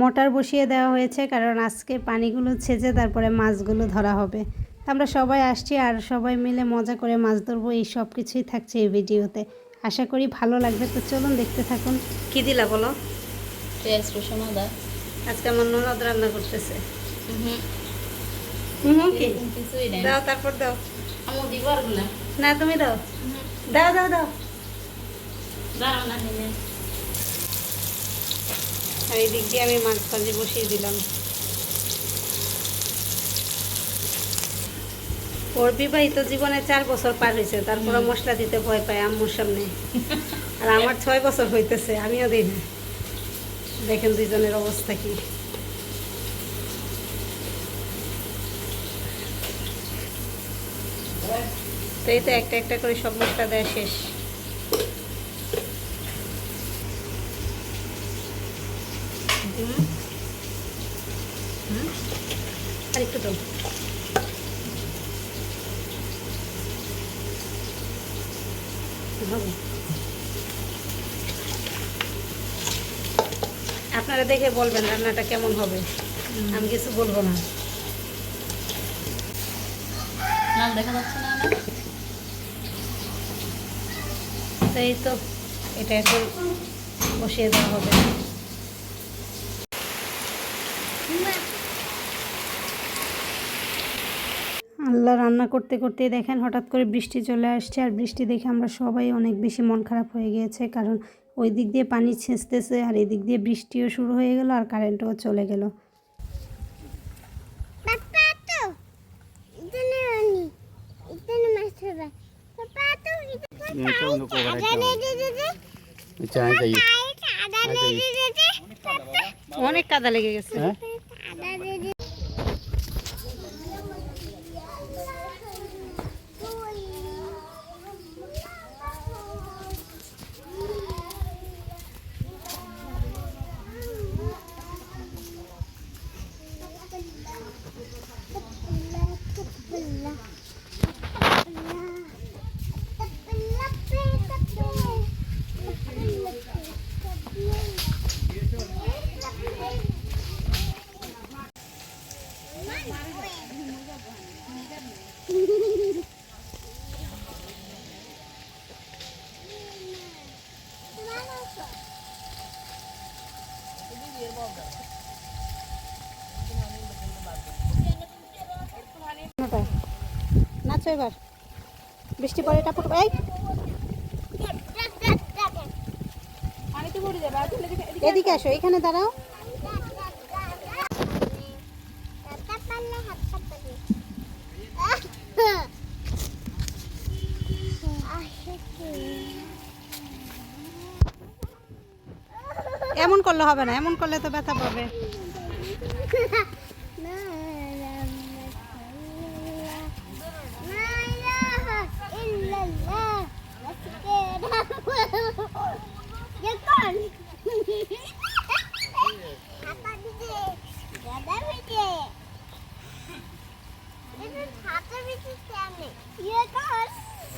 Motor বসিয়ে দেওয়া হয়েছে কারণ আজকে পানিগুলো ছেঁচে তারপরে মাছগুলো ধরা হবে। তা আমরা সবাই আসছি আর সবাই মিলে মজা করে মাছ ধরবো এই সব কিছুই থাকছে এই ভিডিওতে। আশা করি ভালো লাগবে তো চলুন দেখতে থাকুন। কি দিলা বলো? পেঁয়াজ রসুন আদা। আজকে আমার ননদ রান্না করতেছে। হুম হুম কি? দাও তারপর দাও। না তুমি দাও। দাও দাও দাও। দাঁড়াও না। আর এই দিক দিয়ে আমি মাছ ভাজি বসিয়ে দিলাম। ওর বিবাহিত জীবনে চার বছর পার হয়েছে তারপরে মশলা দিতে ভয় পায় আম্মুর সামনে। আর আমার ছয় বছর হইতেছে আমিও দিই না। দেখেন দুইজনের অবস্থা কি। তো এই তো একটা একটা করে সব মশলা দেওয়া শেষ। আর একটু আপনারা দেখে বলবেন রান্নাটা কেমন হবে। আমি কিছু বলব না। নাম দেখা যাচ্ছে না না এই তো এটা এখন বসিয়ে দেওয়া হবে। আল্লাহ রান্না করতে করতে দেখেন হঠাৎ করে বৃষ্টি চলে আসছে আর বৃষ্টি দেখে আমরা সবাই অনেক বেশি মন খারাপ হয়ে গিয়েছে কারণ ওই দিক দিয়ে পানি ছেঁচতেছে আর এদিক দিয়ে বৃষ্টিও শুরু হয়ে গেল আর কারেন্টও চলে গেল। অনেক tú. Itene ani. নাচো এবার। বৃষ্টি পরে টাপুর এই এদিকে আসো এখানে দাঁড়াও। এমন করলে হবে না এমন করলে তো ব্যথা পাবে।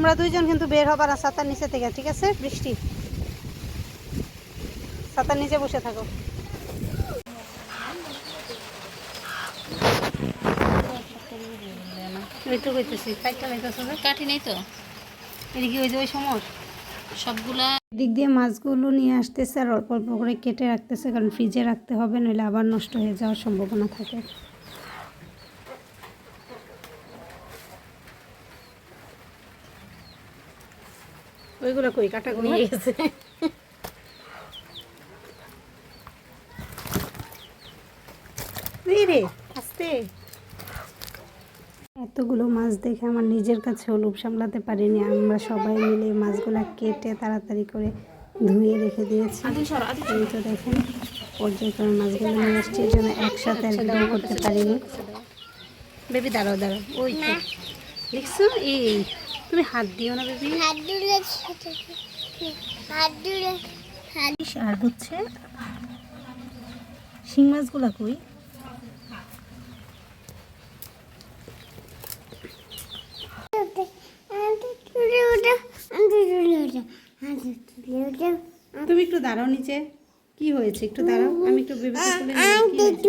তোমরা দুইজন কিন্তু বের হবার আর ছাতার নিচে থেকে ঠিক আছে? বৃষ্টি। ছাতার নিচে বসে থাকো। তো কইতেছি লাইতেছো নেই তো। এদিকে ওই যে ওই সময় সবগুলা দিক দিয়ে মাছগুলো নিয়ে আসতেছে আর অল্প অল্প করে কেটে রাখতেছে কারণ ফ্রিজে রাখতে হবে নইলে আবার নষ্ট হয়ে যাওয়ার সম্ভাবনা থাকে। ওইগুলো কই? কাটাগুলো নিয়ে গেছে। রে আস্তে। এতগুলো মাছ দেখে আমার নিজের কাছে লোভ সামলাতে পারিনি। আমরা সবাই মিলে মাছগুলো কেটে তাড়াতাড়ি করে ধুয়ে রেখে দিয়েছি। এই তো দেখেন পর্যায়ক্রমে মাছগুলো নিয়ে আসছি জন্য একসাথে একদম করতে পারিনি। বেবি দাঁড়াও দাঁড়াও। ওই দেখছ এই তুমি হাত দিও না বেবি। হাত দুলে হাত দুলে আর হচ্ছে শিং মাছগুলা কই? তুমি একটু দাঁড়াও নিচে। কি হয়েছে? একটু দাঁড়াও। আমি একটু বেবিকে তুলে নিই, কি হয়েছে?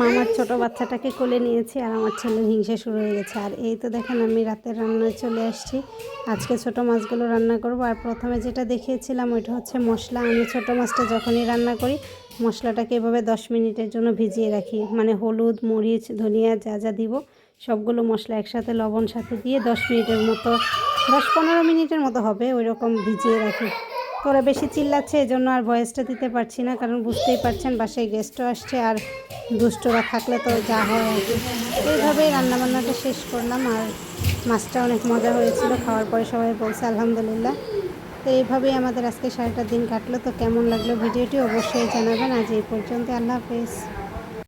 মামার ছোট বাচ্চাটাকে কোলে নিয়েছি আর আমার ছেলে হিংসা শুরু হয়ে গেছে। আর এই তো দেখেন আমি রাতের রান্নায় চলে আসছি। আজকে ছোট মাছগুলো রান্না করব। আর প্রথমে যেটা দেখিয়েছিলাম ওইটা হচ্ছে মশলা। আমি ছোট মাছটা যখনই রান্না করি, মশলাটাকে এভাবে দশ মিনিটের জন্য ভিজিয়ে রাখি। মানে হলুদ, মরিচ, ধনিয়া যা যা দিব, সবগুলো মশলা একসাথে, লবণ সাথে দিয়ে দশ মিনিটের মতো, দশ পনেরো মিনিটের মতো হবে ওই রকম ভিজিয়ে রাখি। ওরা বেশি চিল্লাচ্ছে এই জন্য আর ভয়েসটা দিতে পারছি না, কারণ বুঝতেই পারছেন বাসায় গেস্টও আসছে আর দুষ্টরা থাকলে তো যা হয়। আর এইভাবেই রান্নাবান্নাটা শেষ করলাম আর মাছটা অনেক মজা হয়েছিল, খাওয়ার পরে সবাই বলছে আলহামদুলিল্লাহ। তো এইভাবেই আমাদের আজকে সারাটা দিন কাটলো, তো কেমন লাগল ভিডিওটি অবশ্যই জানাবেন। আজ এই পর্যন্ত, আল্লাহ হাফেজ।